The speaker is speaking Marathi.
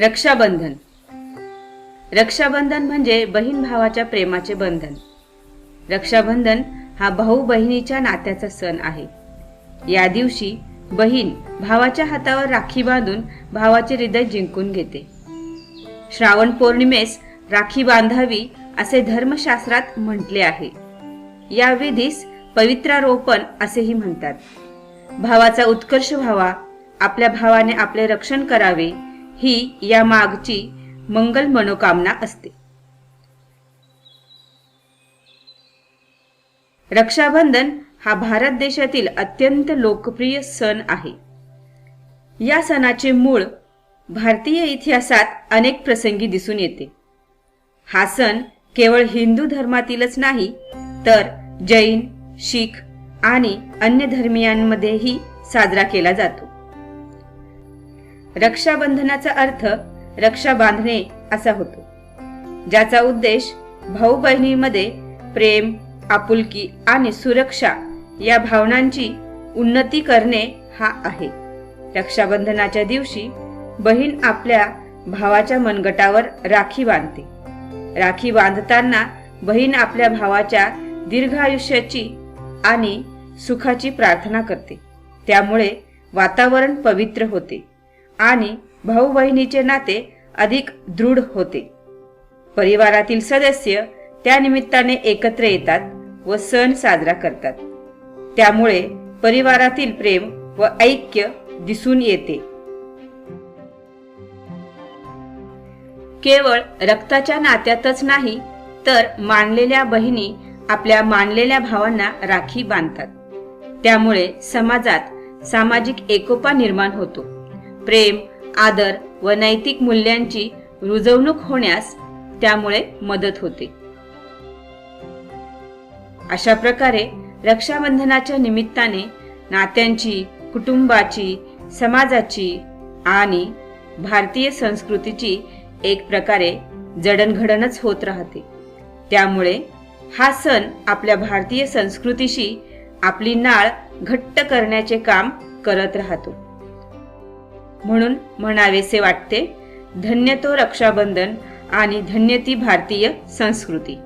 रक्षाबंधन. रक्षाबंधन म्हणजे बहीण भावाच्या प्रेमाचे बंधन. रक्षाबंधन हा भाऊ बहिणीच्या नात्याचा सण आहे. या दिवशी बहीण भावाच्या हातावर राखी बांधून भावाचे हृदय जिंकून घेते. श्रावण पौर्णिमेस राखी बांधावी असे धर्मशास्त्रात म्हटले आहे. या विधीस पवित्रारोपण असेही म्हणतात. भावाचा उत्कर्ष व्हावा आपल्या भावाने आपले रक्षण करावे ही या मागची मंगल मनोकामना असते. रक्षाबंधन हा भारत देशातील अत्यंत लोकप्रिय सण आहे. या सणाचे मूळ भारतीय इतिहासात अनेक प्रसंगी दिसून येते. हा सण केवळ हिंदू धर्मातीलच नाही तर जैन शीख आणि अन्य धर्मियांमध्येही साजरा केला जातो. रक्षाबंधनाचा अर्थ रक्षा बांधणे असा होतो. ज्याचा उद्देश भाऊ बहिणीमध्ये प्रेम आपुलकी आणि सुरक्षा या भावनांची उन्नती करणे हा आहे. रक्षाबंधनाच्या दिवशी बहीण आपल्या भावाच्या मनगटावर राखी बांधते. राखी बांधताना बहीण आपल्या भावाच्या दीर्घायुष्याची आणि सुखाची प्रार्थना करते. त्यामुळे वातावरण पवित्र होते. आणि भाऊ बहिणीचे नाते अधिक दृढ होते. परिवारातील सदस्य त्या निमित्ताने एकत्र येतात व सण साजरा करतात. त्यामुळे परिवारातील प्रेम व ऐक्य दिसून येते. केवळ रक्ताच्या नात्यातच नाही तर मानलेल्या बहिणी आपल्या मानलेल्या भावांना राखी बांधतात. त्यामुळे समाजात सामाजिक एकोपा निर्माण होतो. प्रेम आदर व नैतिक मूल्यांची रुजवणूक होण्यास त्यामुळे मदत होते. अशा प्रकारे रक्षाबंधनाच्या निमित्ताने नात्यांची कुटुंबाची समाजाची आणि भारतीय संस्कृतीची एक प्रकारे जडणघडणच होत राहते. त्यामुळे हा सण आपल्या भारतीय संस्कृतीशी आपली नाळ घट्ट करण्याचे काम करत राहतो. म्हणून म्हणावेसे वाटते धन्य तो रक्षाबंधन आणि धन्य ती भारतीय संस्कृती.